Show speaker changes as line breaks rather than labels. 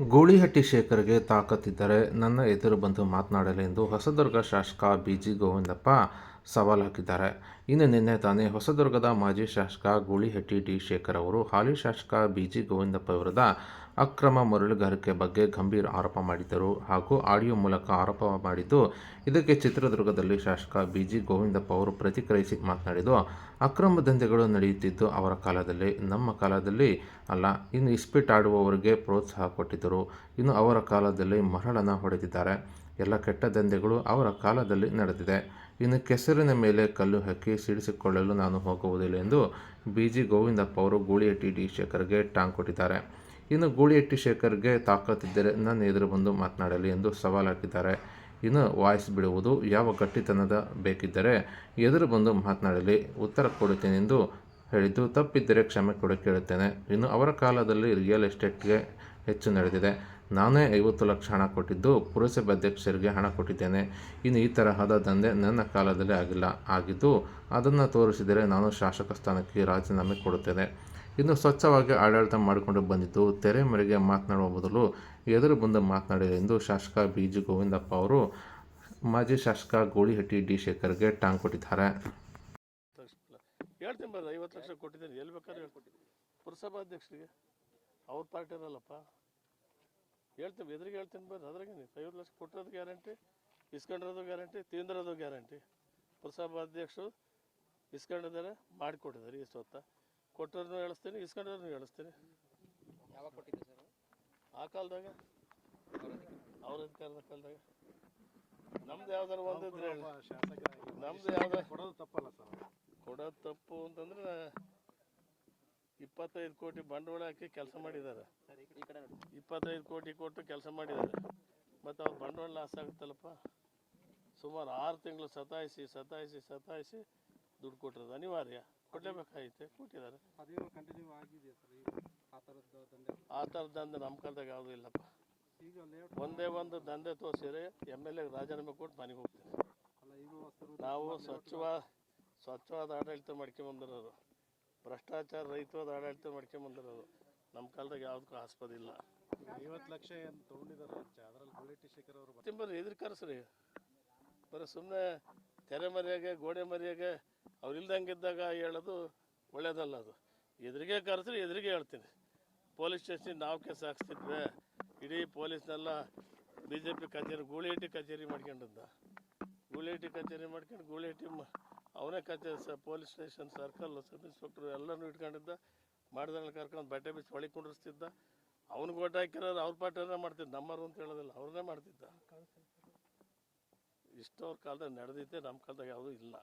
ಗೂಳಿಹಟ್ಟಿ ಶೇಖರ್ಗೆ ತಾಕತ್ತಿದ್ದರೆ ನನ್ನ ಎದುರು ಬಂದು ಮಾತನಾಡಲಿ ಎಂದು ಹೊಸದುರ್ಗ ಶಾಸಕ ಬಿ ಜಿ ಗೋವಿಂದಪ್ಪ ಸವಾಲು ಹಾಕಿದ್ದಾರೆ ಇನ್ನು ನಿನ್ನೆ ತಾನೇ ಹೊಸದುರ್ಗದ ಮಾಜಿ ಶಾಸಕ ಗೂಳಿಹಟ್ಟಿ ಡಿ. ಶೇಖರ್ ಅವರು, ಹಾಲಿ ಶಾಸಕ ಬಿ. ಜಿ. ಗೋವಿಂದಪ್ಪ ವಿರುದ್ಧ ಅಕ್ರಮ ಮರಳುಗಾರಿಕೆ ಬಗ್ಗೆ ಗಂಭೀರ ಆರೋಪ ಮಾಡಿದ್ದರು ಹಾಗೂ ಆಡಿಯೋ ಮೂಲಕ ಆರೋಪ ಮಾಡಿದ್ದು, ಇದಕ್ಕೆ ಚಿತ್ರದುರ್ಗದಲ್ಲಿ ಶಾಸಕ ಬಿ. ಜಿ. ಗೋವಿಂದಪ್ಪ ಅವರು ಪ್ರತಿಕ್ರಿಯಿಸಿ ಮಾತನಾಡಿದ್ದು, ಅಕ್ರಮ ದಂಧೆಗಳು ನಡೆಯುತ್ತಿದ್ದು ಅವರ ಕಾಲದಲ್ಲಿ, ನಮ್ಮ ಕಾಲದಲ್ಲಿ ಅಲ್ಲ, ಇನ್ನು ಇಸ್ಪೀಟ್ ಆಡುವವರಿಗೆ ಪ್ರೋತ್ಸಾಹ ಕೊಟ್ಟಿದ್ದರು. ಇನ್ನು ಅವರ ಕಾಲದಲ್ಲಿ ಮರಳನ್ನು ಹೊಡೆದಿದ್ದಾರೆ. ಎಲ್ಲ ಕೆಟ್ಟ ದಂಧೆಗಳು ಅವರ ಕಾಲದಲ್ಲಿ ನಡೆದಿದೆ. ಇನ್ನು ಕೆಸರಿನ ಮೇಲೆ ಕಲ್ಲು ಹಾಕಿ ಸಿಡಿಸಿಕೊಳ್ಳಲು ನಾನು ಹೋಗುವುದಿಲ್ಲ ಎಂದು ಬಿ ಜಿ ಗೋವಿಂದಪ್ಪ ಅವರು ಗೂಳಿಹಟ್ಟಿ ಡಿ. ಶೇಖರ್ಗೆ ಟಾಂಗ್ ಕೊಟ್ಟಿದ್ದಾರೆ. ಇನ್ನು ಗೂಳಿಹಟ್ಟಿ ಶೇಖರ್ಗೆ ತಾಕತ್ತಿದ್ದರೆ ನನ್ನ ಎದುರು ಬಂದು ಮಾತನಾಡಲಿ ಎಂದು ಸವಾಲು ಹಾಕಿದ್ದಾರೆ. ಇನ್ನು ವಾಯ್ಸ್ ಬಿಡುವುದು ಯಾವ ಗಟ್ಟಿತನದ ಬೇಕಿದ್ದರೆ ಎದುರು ಬಂದು ಮಾತನಾಡಲಿ, ಉತ್ತರ ಕೊಡುತ್ತೇನೆ ಎಂದು ಹೇಳಿದ್ದು ತಪ್ಪಿದ್ದರೆ ಕ್ಷಮೆ ಕೂಡ ಕೇಳುತ್ತೇನೆ. ಇನ್ನು ಅವರ ಕಾಲದಲ್ಲಿ ರಿಯಲ್ ಎಸ್ಟೇಟ್ಗೆ ಹೆಚ್ಚು ನಡೆದಿದೆ. ನಾನೇ ಐವತ್ತು ಲಕ್ಷ ಹಣ ಕೊಟ್ಟಿದ್ದು, ಪುರಸಭೆ ಅಧ್ಯಕ್ಷರಿಗೆ ಹಣ ಕೊಟ್ಟಿದ್ದೇನೆ. ಇನ್ನು ಈ ತರಹದ ದಂಧೆ ನನ್ನ ಕಾಲದಲ್ಲಿ ಆಗಿಲ್ಲ, ಆಗಿದ್ದು ಅದನ್ನು ತೋರಿಸಿದರೆ ನಾನು ಶಾಸಕ ಸ್ಥಾನಕ್ಕೆ ರಾಜೀನಾಮೆ ಕೊಡುತ್ತೇನೆ. ಇನ್ನು ಸ್ವಚ್ಛವಾಗಿ ಆಡಳಿತ ಮಾಡಿಕೊಂಡು ಬಂದಿದ್ದು, ತೆರೆ ಮರೆಗೆ ಮಾತನಾಡುವ ಬದಲು ಎದುರು ಬಂದು ಮಾತನಾಡಿದೆ ಎಂದು ಶಾಸಕ ಬಿ. ಜಿ. ಗೋವಿಂದಪ್ಪ ಅವರು ಮಾಜಿ ಶಾಸಕ ಗೋಳಿಹಟ್ಟಿ ಡಿ. ಶೇಖರ್ಗೆ ಟಾಂಗ್ ಕೊಟ್ಟಿದ್ದಾರೆ.
ಹೇಳ್ತೀನಿ ಪುರಸಭಾಧ್ಯಕ್ಷರಿಗೆ, ಅವ್ರ ಪಾರ್ಟಿರಲ್ಲಪ್ಪ ಹೇಳ್ತೀನಿ ಎದುರಿಗೆ ಹೇಳ್ತೀನಿ ಬರ್ರಿ ಅದ್ರಾಗೆ ಐವತ್ತು ಲಕ್ಷ ಕೊಟ್ಟಿರೋದು ಗ್ಯಾರಂಟಿ ಇಸ್ಕೊಂಡಿರೋದು ಗ್ಯಾರಂಟಿ ತಿಂದಿರೋದು ಗ್ಯಾರಂಟಿ. ಪುರಸಭಾಧ್ಯಕ್ಷರು ಇಸ್ಕೊಂಡಿದ್ದಾರೆ ಮಾಡಿಕೊಟ್ಟಿದ್ದಾರೆ ಇಷ್ಟು ಹೊತ್ತ ಕೊಟ್ಟವ್ರನ್ನೂ ಹೇಳಿಸ್ತೀನಿ ಇಸ್ಕೊಂಡಿರೋನು ಹೇಳಿಸ್ತೀನಿ.
ಯಾವಾಗ ಕೊಟ್ಟಿದ್ದೆ ಸರ್?
ಆ ಕಾಲದಾಗ? ಅವ್ರ ಅಧಿಕಾರದ ಕಾಲದಾಗ. ನಮ್ದು ಯಾವ್ದಾರು ಒಂದು. ನಮ್ದು ಯಾವ್ದಾರು
ಕೊಡೋದು ತಪ್ಪಲ್ಲ ಸರ್
ಕೊಡೋದು ತಪ್ಪು ಅಂತಂದ್ರೆ ಇಪ್ಪತ್ತೈದು ಕೋಟಿ ಬಂಡವಾಳ ಹಾಕಿ ಕೆಲಸ ಮಾಡಿದ್ದಾರೆ. ಇಪ್ಪತ್ತೈದು ಕೋಟಿ ಕೊಟ್ಟು ಕೆಲಸ ಮಾಡಿದ್ದಾರೆ. ಮತ್ತು ಅವ್ರ ಬಂಡವಾಳ ಲಾಸ್ ಆಗುತ್ತಲ್ಲಪ್ಪ? ಸುಮಾರು ಆರು ತಿಂಗಳು ಸತಾಯಿಸಿ ಸತಾಯಿಸಿ ಸತಾಯಿಸಿ ದುಡ್ಡು ಕೊಟ್ಟಿರೋದು. ಅನಿವಾರ್ಯ. ಕೊಡಲೇಬೇಕಾಗಿತ್ತೆ ಕೊಟ್ಟಿದ್ದಾರೆ.
ಆ ಥರ ದಂಧೆ?
ಆ ಥರದ ದಂಧೆ ನಮ್ಮ ಕಾಲದಾಗ ಯಾವುದೂ ಇಲ್ಲಪ್ಪ. ಒಂದೇ ಒಂದು ದಂಧೆ ತೋರಿಸಿದ್ರೆ ಎಂ ಎಲ್ ಎ ರಾಜೀನಾಮೆ ಕೊಟ್ಟು ಮನೆಗೆ
ಹೊಸರು
ನಾವು ಸ್ವಚ್ಛವಾದ ಸ್ವಚ್ಛವಾದ ಆಡಳಿತ ಮಾಡ್ಕೊಂಬಂದಿರೋರು ಭ್ರಷ್ಟಾಚಾರ ರಹಿತವಾದ ಆಡಳಿತ ಮಾಡ್ಕೊಂಬಂದಿರೋದು ನಮ್ಮ ಕಾಲದಾಗ ಯಾವುದಕ್ಕೂ ಆಸ್ಪದ ಇಲ್ಲ.
ಐವತ್ತು ಲಕ್ಷ ಏನು ತೊಗೊಂಡಿದ್ದಾರೆ ಅದರಲ್ಲಿ ಬುಲೆಟಿ ಶೇಖರ್ ಅವರು
ಎದುರು ಕರೆಸ್ರಿ ಬರೀ ಸುಮ್ಮನೆ ತೆರೆ ಮರೆಯಾಗೆ ಗೋಡೆ ಮರೆಯಾಗೆ ಅವ್ರು ಇಲ್ದಂಗಿದ್ದಾಗ ಹೇಳೋದು ಒಳ್ಳೇದಲ್ಲ ಅದು. ಎದುರಿಗೆ ಕರೆಸ್ರಿ ಎದುರಿಗೆ ಹೇಳ್ತೀನಿ. ಪೊಲೀಸ್ ಸ್ಟೇಷನ್ ನಾವು ಕೇಸ್ ಹಾಕ್ಸ್ತಿದ್ವಿ. ಇಡೀ ಪೊಲೀಸ್ನೆಲ್ಲ ಬಿ ಜೆ ಪಿ ಕಚೇರಿ ಗೂಳಿಹಟ್ಟಿ ಕಚೇರಿ ಮಾಡ್ಕೊಂಡಿದ್ದ ಗೂಳಿಹಟ್ಟಿ ಕಚೇರಿ ಮಾಡ್ಕೊಂಡು ಗೂಳಿಹಟ್ಟಿ ಅವನೇ ಕಚೇರಿ ಸ, police station, circle, sub inspector ಎಲ್ಲರೂ ಇಟ್ಕೊಂಡಿದ್ದ. ಮಾಡಿದ್ರೆ ಕರ್ಕೊಂಡು ಬಟ್ಟೆ ಬಿಚ್ಚಿ ಒಳಗೆ ಕುಂಡಿಸ್ತಿದ್ದ ಅವ್ನಿಗೆ ಓಟ್ ಹಾಕಿರೋರು ಅವ್ರ ಪಾಠನೇ ಮಾಡ್ತಿದ್ದ. ನಮ್ಮರು ಅಂತ ಹೇಳೋದಿಲ್ಲ, ಅವ್ರನ್ನೇ ಮಾಡ್ತಿದ್ದ. ಇಷ್ಟು ಕಾಲದಾಗ ನಡೆದೈತೆ ನಮ್ಮ ಕಾಲದಾಗ ಯಾವುದೂ ಇಲ್ಲ.